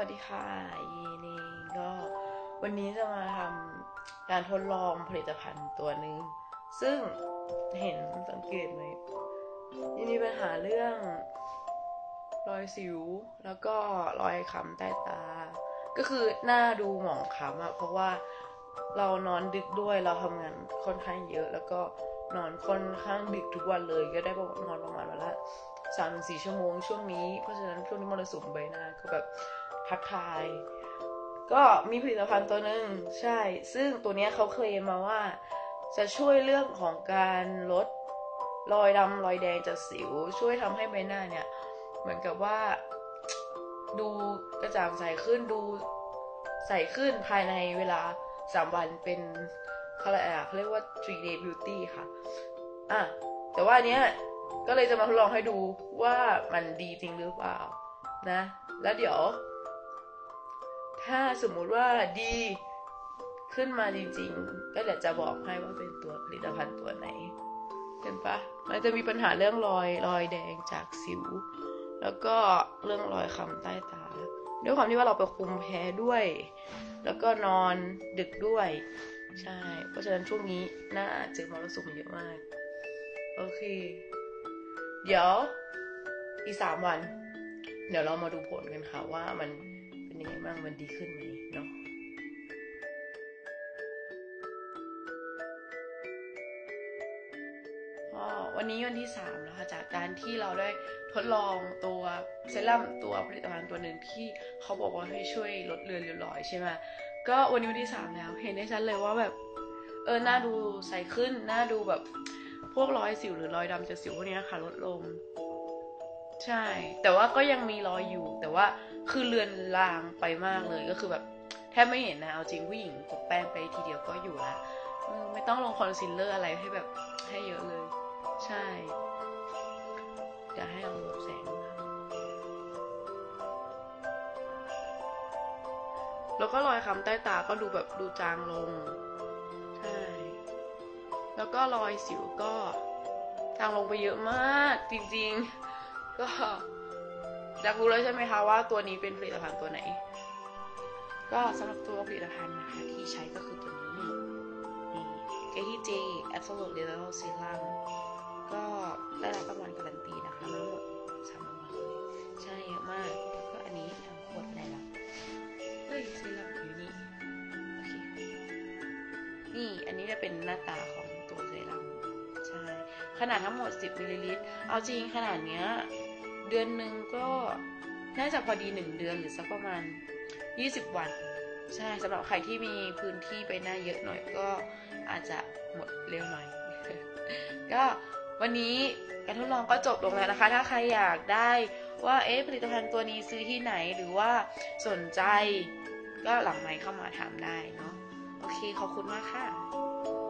วัสดีค่ะยีนี่ก็วันนี้จะมาทำการทดลองผลิตภัณฑ์ตัวหนึ่งซึ่งเห็นสังเกตไหมยีนี่ปัญหาเรื่อง รอยสิว แล้วก็รอยคำใต้ตา ก็คือหน้าดูหมองค้ำอะเพราะว่าเรานอนดึกด้วยเราทำงานค่อนข้างเยอะ แล้วก็นอนค่อนข้างดึกทุกวันเลย ก็ได้นอนประมาณวันละสามถึงสี่ชั่วโมงช่วงนี้เพราะฉะนั้นช่วงนี้มรสุมใบหน้าก็แบบ ทักทาย ก็มีผลิตภัณฑ์ตัวหนึ่งใช่ ซึ่งตัวนี้เขาเคลมมาว่า จะช่วยเรื่องของการลดรอยดำรอยแดงจากสิว ช่วยทำให้ใบหน้าเนี่ย เหมือนกับว่า ดูกระจ่างใสขึ้นดูใสขึ้นภายในเวลาสามวันเป็นเขาเรียกอะไรอะเขาเรียกว่า three day beauty ค่ะอะแต่ว่าเนี้ยก็เลยจะมาทดลองให้ดูว่ามันดีจริงหรือเปล่านะ แล้วเดี๋ยว ถ้าสมมุติว่าดีขึ้นมาจริง ๆ ก็เดี๋ยวจะบอกให้ว่าเป็นตัวผลิตภัณฑ์ตัวไหนเห็นปะมันจะมีปัญหาเรื่องรอยรอยแดงจากสิว แล้วก็เรื่องรอยคำใต้ตา ด้วยความที่ว่าเราไปคุมแพ้ด้วย แล้วก็นอนดึกด้วย ใช่ เพราะฉะนั้นช่วงนี้น่าเจอมรสุมเยอะมาก โอเค เดี๋ยวอีกสามวัน เดี๋ยวเรามาดูผลกันค่ะว่ามัน เป็นยังไงบ้างมันดีขึ้นไหมเนาะวันนี้วันที่สามแล้วค่ะจากการที่เราได้ทดลองตัวเซรั่มตัวผลิตภัณฑ์ตัวหนึ่งที่เขาบอกว่าให้ช่วยลดเลือนริ้วรอยใช่ไหมก็วันนี้วันที่สามแล้ว เห็นได้ชัดเลยว่าแบบเออหน้าดูใสขึ้นหน้าดูแบบพวกรอยสิวหรือรอยดำจากสิวพวกนี้ค่ะลดลง ใช่ แต่ว่าก็ยังมีรอยอยู่ แต่ว่าคือเลือนลางไปมากเลยก็คือแบบแทบไม่เห็นนะ เอาจริงผู้หญิงกดแป้งไปทีเดียวก็อยู่ล้วเออไม่ต้องลงคอนซีลเลอร์อะไรให้แบบให้เยอะเลย ใช่เดี๋ยวให้ลองดูแสงแล้วก็รอยคำใต้ตาก็ดูแบบดูจางลง ใช่ แล้วก็รอยสิวก็จางลงไปเยอะมากจริง ๆ ก็อยากรู้แล้วใช่ไหมคะว่าตัวนี้เป็นผลิตภัณฑ์ตัวไหน ก็สำหรับตัวผลิตภัณฑ์นะคะที่ใช้ก็คือตัวนี้นี่ k t j Absolute Little Serum ก็ได้รับรางวัลการันตีนะคะทั้งหมดสามรางวัลเลยใช่เยอะมากแล้วก็อันนี้ทั้งขวดไหนล่ะเฮ้ยเซรั่มอยู่นี่โอเคนี่อันนี้จะเป็นหน้าตาของตัวเซรั่มใช่ขนาดทั้งหมด 10มิลลิลิตรเอาจริงขนาดเนี้ย เดือนหนึ่งก็น่าจะพอดีหนึ่งเดือนหรือสักประมาณ 20 วัน ใช่สำหรับใครที่มีพื้นที่ไปหน้าเยอะหน่อยก็อาจจะหมดเร็วหน่อย ก็วันนี้การทดลองก็จบลงแล้วนะคะ ถ้าใครอยากได้ว่าเอ๊ะผลิตภัณฑ์ตัวนี้ซื้อที่ไหนหรือว่าสนใจก็หลังไมค์เข้ามาถามได้เนาะโอเคขอบคุณมากค่ะ